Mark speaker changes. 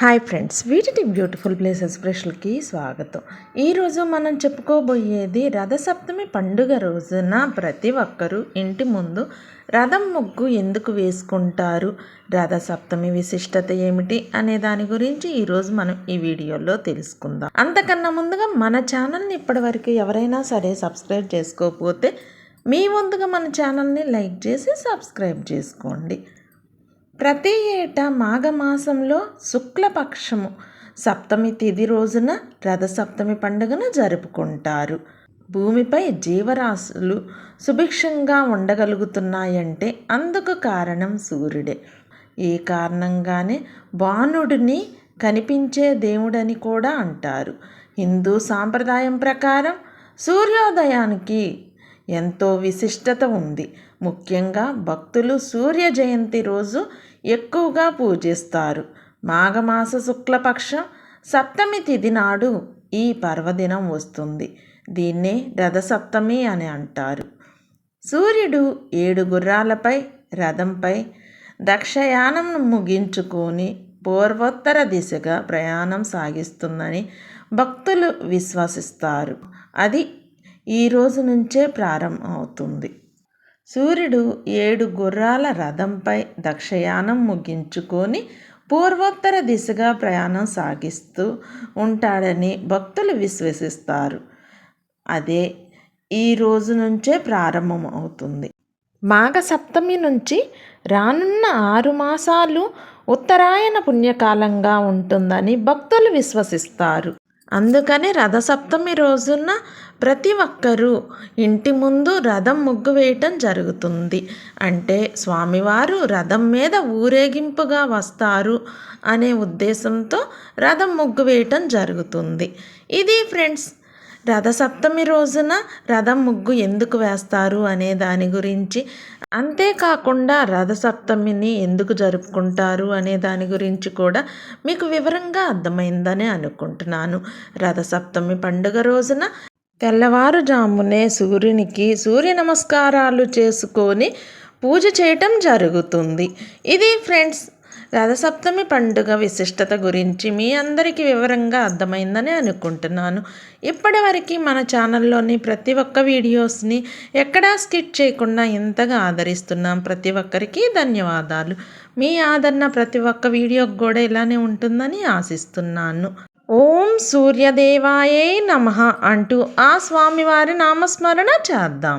Speaker 1: Hi friends వీటి beautiful place ఎక్స్ప్రెషన్కి స్వాగతం. ఈరోజు మనం చెప్పుకోబోయేది రథసప్తమి పండుగ రోజున ప్రతి ఒక్కరూ ఇంటి ముందు రథం ముగ్గు ఎందుకు వేసుకుంటారు రథసప్తమి విశిష్టత ఏమిటి అనే దాని గురించి ఈరోజు మనం ఈ వీడియోలో తెలుసుకుందాం. అంతకన్నా ముందుగా మన ఛానల్ని ఇప్పటివరకు ఎవరైనా సరే సబ్స్క్రైబ్ చేసుకోకపోతే మీ ముందుగా మన ఛానల్ని లైక్ చేసి సబ్స్క్రైబ్ చేసుకోండి. ప్రతి ఏటా మాఘమాసంలో శుక్లపక్షము సప్తమి తిథి రోజున రథసప్తమి పండుగను జరుపుకుంటారు. భూమిపై జీవరాశులు సుభిక్షంగా ఉండగలుగుతున్నాయంటే అందుకు కారణం సూర్యుడే. ఈ కారణంగానే బాణుడిని కనిపించే దేవుడని కూడా అంటారు. హిందూ సాంప్రదాయం ప్రకారం సూర్యోదయానికి ఎంతో విశిష్టత ఉంది. ముఖ్యంగా భక్తులు సూర్య జయంతి రోజు ఎక్కువగా పూజిస్తారు. మాఘమాస శుక్లపక్షం సప్తమి తిథి నాడు ఈ పర్వదినం వస్తుంది. దీన్నే రథసప్తమి అని అంటారు. సూర్యుడు ఏడు గుర్రాలపై రథంపై దక్షయానం ముగించుకొని పూర్వోత్తర దిశగా ప్రయాణం సాగిస్తుందని భక్తులు విశ్వసిస్తారు. అది ఈ రోజు నుంచే ప్రారంభం అవుతుంది. సూర్యుడు ఏడు గుర్రాల రథంపై దక్షయానం ముగించుకొని పూర్వోత్తర దిశగా ప్రయాణం సాగిస్తూ ఉంటాడని భక్తులు విశ్వసిస్తారు. అదే ఈ రోజు నుంచే ప్రారంభం అవుతుంది. మాఘ సప్తమి నుంచి రానున్న ఆరు మాసాలు ఉత్తరాయణ పుణ్యకాలంగా ఉంటుందని భక్తులు విశ్వసిస్తారు. అందుకని రథసప్తమి రోజున ప్రతి ఒక్కరూ ఇంటి ముందు రథం ముగ్గు వేయటం జరుగుతుంది. అంటే స్వామివారు రథం మీద ఊరేగింపుగా వస్తారు అనే ఉద్దేశంతో రథం ముగ్గు వేయటం జరుగుతుంది. ఇది ఫ్రెండ్స్ రథసప్తమి రోజున రథం ముగ్గు ఎందుకు వేస్తారు అనే దాని గురించి అంతేకాకుండా రథసప్తమిని ఎందుకు జరుపుకుంటారు అనే దాని గురించి కూడా మీకు వివరంగా అర్థమైందని అనుకుంటున్నాను. రథసప్తమి పండుగ రోజున తెల్లవారుజామునే సూర్యునికి సూర్య నమస్కారాలు చేసుకొని పూజ చేయటం జరుగుతుంది. ఇది ఫ్రెండ్స్ రథసప్తమి పండుగ విశిష్టత గురించి మీ అందరికీ వివరంగా అర్థమైందని అనుకుంటున్నాను. ఇప్పటివరకు మన ఛానల్లోని ప్రతి ఒక్క వీడియోస్ని ఎక్కడా స్కిట్ చేయకుండా ఎంతగా ఆదరిస్తున్నాం. ప్రతి ఒక్కరికి ధన్యవాదాలు. మీ ఆదరణ ప్రతి ఒక్క వీడియోకి కూడా ఇలానే ఉంటుందని ఆశిస్తున్నాను. ఓం సూర్యదేవాయే నమ అంటూ ఆ స్వామివారి నామస్మరణ చేద్దాం.